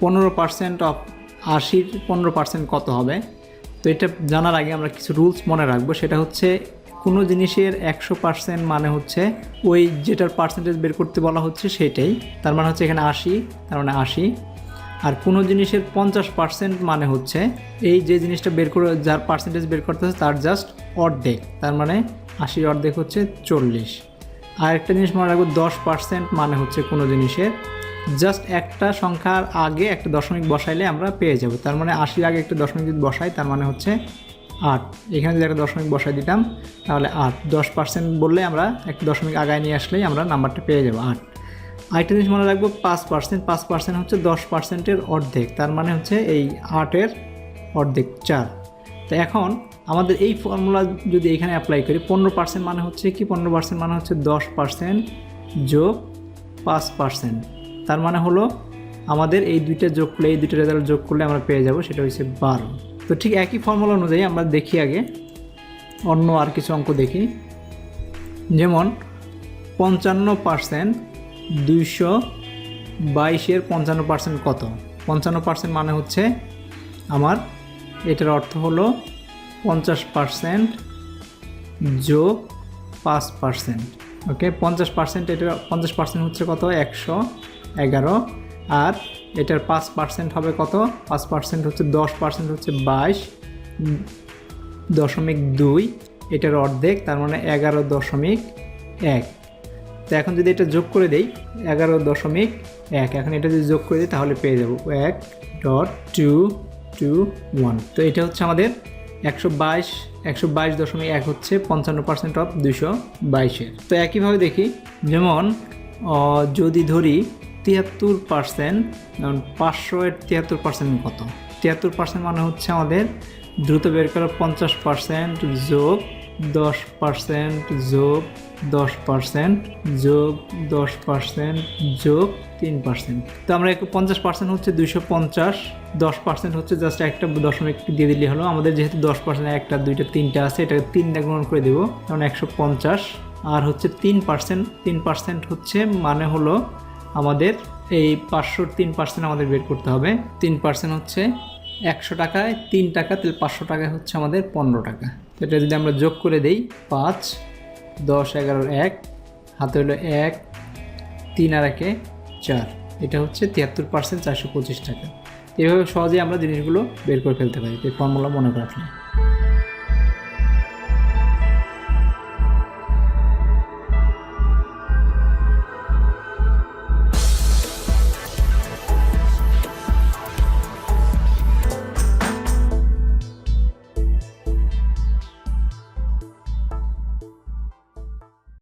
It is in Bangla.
পনেরো পার্সেন্ট অফ আশির পনেরো পার্সেন্ট কত হবে? তো এটা জানার আগে আমরা কিছু রুলস মনে রাখব। সেটা হচ্ছে কোনো জিনিসের একশো পার্সেন্ট মানে হচ্ছে ওই যেটার পার্সেন্টেজ বের করতে বলা হচ্ছে সেটাই। তার মানে হচ্ছে এখানে আশি, তার মানে আশি। আর কোনো জিনিসের পঞ্চাশ পার্সেন্ট মানে হচ্ছে এই যে জিনিসটা বের করে যার পার্সেন্টেজ বের করতে হচ্ছে তার জাস্ট অর্ধেক। তার মানে আশির অর্ধেক হচ্ছে চল্লিশ। আর একটা জিনিস মনে রাখব, দশ পার্সেন্ট মানে হচ্ছে কোনো জিনিসের জাস্ট একটা সংখ্যার আগে একটা দশমিক বসাইলে আমরা পেয়ে যাব। তার মানে আশির আগে একটা দশমিক যদি বসাই, তার মানে হচ্ছে আট। এখানে যদি একটা দশমিক বসাই দিতাম, তাহলে আট। দশ পার্সেন্ট বললে আমরা একটা দশমিক আগায় নিয়ে আসলেই আমরা নাম্বারটা পেয়ে যাব, আট। আরেকটা জিনিস মনে রাখব, পাঁচ পার্সেন্ট। পাঁচ পার্সেন্ট হচ্ছে দশ পার্সেন্টের অর্ধেক। তার মানে হচ্ছে এই আটের অর্ধেক, চার। তো এখন আমাদের এই ফর্মুলা যদি এখানে অ্যাপ্লাই করি, পনেরো পার্সেন্ট মানে হচ্ছে কি? পনেরো পার্সেন্ট মানে হচ্ছে দশ পার্সেন্ট যোগ পাঁচ পার্সেন্ট। তার মানে হলো আমাদের এই দুইটা যোগ করলে, এই দুইটা রেজাল্ট যোগ করলে আমরা পেয়ে যাব, সেটা হচ্ছে বারো। তো ঠিক একই ফর্মুলা অনুযায়ী আমরা দেখি আগে, অন্য আর কিছু অঙ্ক দেখি। যেমন, পঞ্চান্ন পার্সেন্ট দুইশো বাইশের পঞ্চান্ন পার্সেন্ট কত? পঞ্চান্ন পার্সেন্ট মানে হচ্ছে আমার, এটার অর্থ হলো পঞ্চাশ পার্সেন্ট যোগ পাঁচ পার্সেন্ট ওকে পঞ্চাশ পার্সেন্ট এটা পঞ্চাশ পার্সেন্ট হচ্ছে কত? একশো এগারো। আর এটার পাঁচ পার্সেন্ট হবে কত? পাঁচ পার্সেন্ট হচ্ছে দশ পার্সেন্ট হচ্ছে বাইশ। দশমিক দুই। এটার অর্ধেক, তার মানে এগারো দশমিক এক। তো এখন যদি এটা যোগ করে দেই, এগারো দশমিক এক। এখন এটা যদি যোগ করে দিই, তাহলে পেয়ে যাব এক ডট টু টু ওয়ান। তো এটা হচ্ছে আমাদের একশো বাইশ একশো বাইশ দশমিক এক হচ্ছে পঞ্চান্ন পার্সেন্ট অফ দুশো বাইশের। তো একইভাবে দেখি, যেমন যদি ধরি তিয়াত্তর পার্সেন্ট যেমন পাঁচশো এর তিয়াত্তর পার্সেন্ট কত? তিয়াত্তর পার্সেন্ট মানে হচ্ছে আমাদের দ্রুত বের করা পঞ্চাশ পার্সেন্ট যোগ দশ পার্সেন্ট যোগ দশ পার্সেন্ট যোগ দশ পার্সেন্ট যোগ তিন পার্সেন্ট তো আমরা একটু পঞ্চাশ পার্সেন্ট হচ্ছে দুইশো পঞ্চাশ, দশ পার্সেন্ট হচ্ছে জাস্ট একটা দশমিক দিয়ে দিলে হলো। আমাদের যেহেতু দশ পার্সেন্ট একটা, দুইটা, তিনটা আছে, এটাকে তিনটা গ্রহণ করে দেবো, কারণ একশো পঞ্চাশ। আর হচ্ছে তিন পার্সেন্ট তিন পার্সেন্ট হচ্ছে মানে হলো আমাদের এই পাঁচশোর তিন পার্সেন্ট আমাদের বের করতে হবে। তিন পার্সেন্ট হচ্ছে একশো টাকায়, তিন টাকা, তাহলে পাঁচশো টাকায় হচ্ছে আমাদের পনেরো টাকা। তো এটা যদি আমরা যোগ করে দেই, পাঁচ, দশ, এগারো, এক, হাতে হলো এক, তিন আর একে চার। এটা হচ্ছে তিয়াত্তর পার্সেন্ট চারশো পঁচিশ টাকা। এভাবে সহজেই আমরা জিনিসগুলো বের করে ফেলতে পারি। এই ফর্মুলা মনে রাখলে